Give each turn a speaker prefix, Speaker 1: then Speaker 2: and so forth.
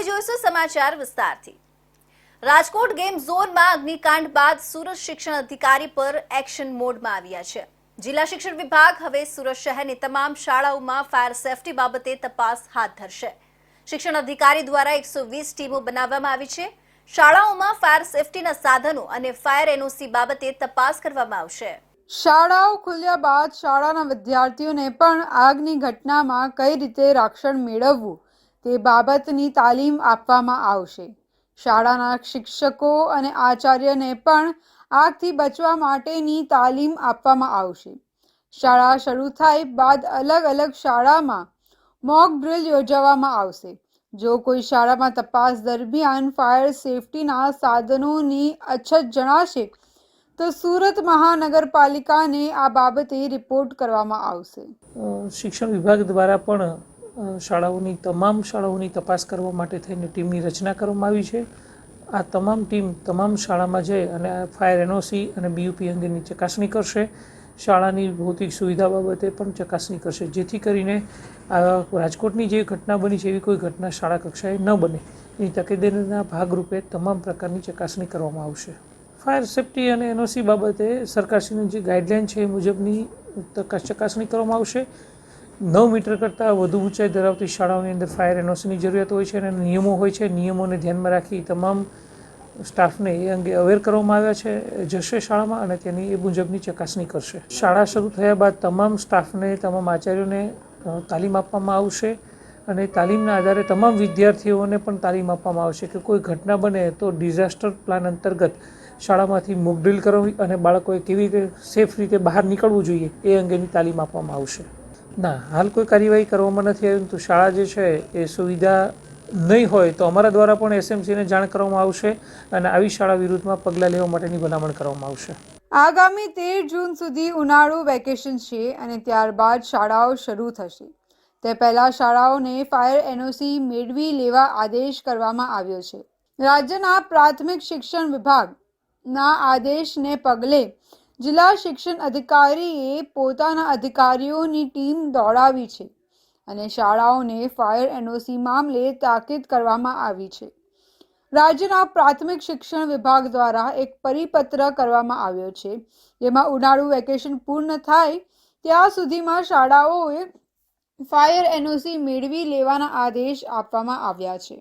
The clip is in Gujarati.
Speaker 1: હવે જોઈશું સમાચાર વિસ્તારથી. રાજકોટ ગેમ ઝોનમાં અગ્નિકાંડ બાદ સુરત શિક્ષણ અધિકારી પર એક્શન મોડમાં આવ્યા છે. જિલ્લા શિક્ષણ વિભાગ હવે સુરત શહેરની તમામ શાળાઓમાં ફાયર સેફટી બાબતે તપાસ હાથ ધરશે. શિક્ષણ અધિકારી દ્વારા એકસો વીસ ટીમો બનાવવામાં આવી છે. શાળાઓમાં ફાયર સેફટીના સાધનો અને ફાયર એનઓસી બાબતે તપાસ કરવામાં આવશે.
Speaker 2: શાળાઓ ખુલ્યા બાદ શાળાના વિદ્યાર્થીઓને પણ આગની ઘટનામાં કઈ રીતે રક્ષણ મેળવવું? તે બાબતની તાલીમ આપવામાં આવશે. શાળાના શિક્ષકો અને આચાર્યને પણ આગથી બચવા માટેની તાલીમ આપવામાં આવશે. શાળા શરૂ થાય બાદ અલગ અલગ શાળામાં મોક ડ્રિલ યોજવામાં આવશે. જો કોઈ શાળામાં તપાસ દરમિયાન ફાયર સેફટીના સાધનોની અછત જણાશે, તો સુરત મહાનગરપાલિકાને આ બાબતે રિપોર્ટ કરવામાં આવશે.
Speaker 3: શિક્ષણ વિભાગ દ્વારા પણ શાળાઓની તમામ શાળાઓની તપાસ કરવા માટે થઈને ટીમની રચના કરવામાં આવી છે. આ તમામ ટીમ તમામ શાળામાં જઈ અને ફાયર એનઓસી અને બીયુપી અંગેની ચકાસણી કરશે. શાળાની ભૌતિક સુવિધા બાબતે પણ ચકાસણી કરશે. જેથી કરીને આ રાજકોટની જે ઘટના બની છે એવી કોઈ ઘટના શાળા કક્ષાએ ન બને. એની તકેદારીના ભાગરૂપે તમામ પ્રકારની ચકાસણી કરવામાં આવશે. ફાયર સેફટી અને એનઓસી બાબતે સરકારશ્રીની જે ગાઈડલાઇન છે એ મુજબની ચકાસણી કરવામાં આવશે. નવ મીટર કરતાં વધુ ઊંચાઈ ધરાવતી શાળાઓની અંદર ફાયર એનઓસીની જરૂરિયાત હોય છે અને નિયમો હોય છે. નિયમોને ધ્યાનમાં રાખી તમામ સ્ટાફને એ અંગે અવેર કરવામાં આવ્યા છે. જશે શાળામાં અને તેની એ મુજબની ચકાસણી કરશે. શાળા શરૂ થયા બાદ તમામ સ્ટાફને, તમામ આચાર્યોને તાલીમ આપવામાં આવશે અને તાલીમના આધારે તમામ વિદ્યાર્થીઓને પણ તાલીમ આપવામાં આવશે કે કોઈ ઘટના બને તો ડિઝાસ્ટર પ્લાન અંતર્ગત શાળામાંથી મોકડ્રીલ કરવી અને બાળકોએ કેવી રીતે, સેફ રીતે બહાર નીકળવું જોઈએ એ અંગેની તાલીમ આપવામાં આવશે. ના, હાલ કોઈ કાર્યવાહી કરવામાં નથી આવી પરંતુ શાળા જે છે એ સુવિધા નહીં હોય તો અમારા દ્વારા પણ એસએમસીને જાણ કરવામાં આવશે અને આવી શાળા વિરુદ્ધમાં પગલાં લેવા માટેની ભલામણ કરવામાં આવશે.
Speaker 2: આગામી તેર જૂન સુધી ઉનાળુ વેકેશન છે અને ત્યારબાદ શાળાઓ શરૂ થશે. તે પહેલાં શાળાઓને ફાયર એનઓસી મેળવી લેવા આદેશ કરવામાં આવ્યો છે. રાજ્યના પ્રાથમિક શિક્ષણ વિભાગના આદેશને પગલે જિલ્લા શિક્ષણ અધિકારીએ પોતાના અધિકારીઓની ટીમ દોડાવી છે અને શાળાઓને ફાયર એનઓસી મામલે તાકીદ કરવામાં આવી છે. રાજ્યના પ્રાથમિક શિક્ષણ વિભાગ દ્વારા એક પરિપત્ર કરવામાં આવ્યો છે. જેમાં ઉનાળુ વેકેશન પૂર્ણ થાય ત્યાં સુધીમાં શાળાઓએ ફાયર એનઓસી મેળવી લેવાના આદેશ આપવામાં આવ્યા છે.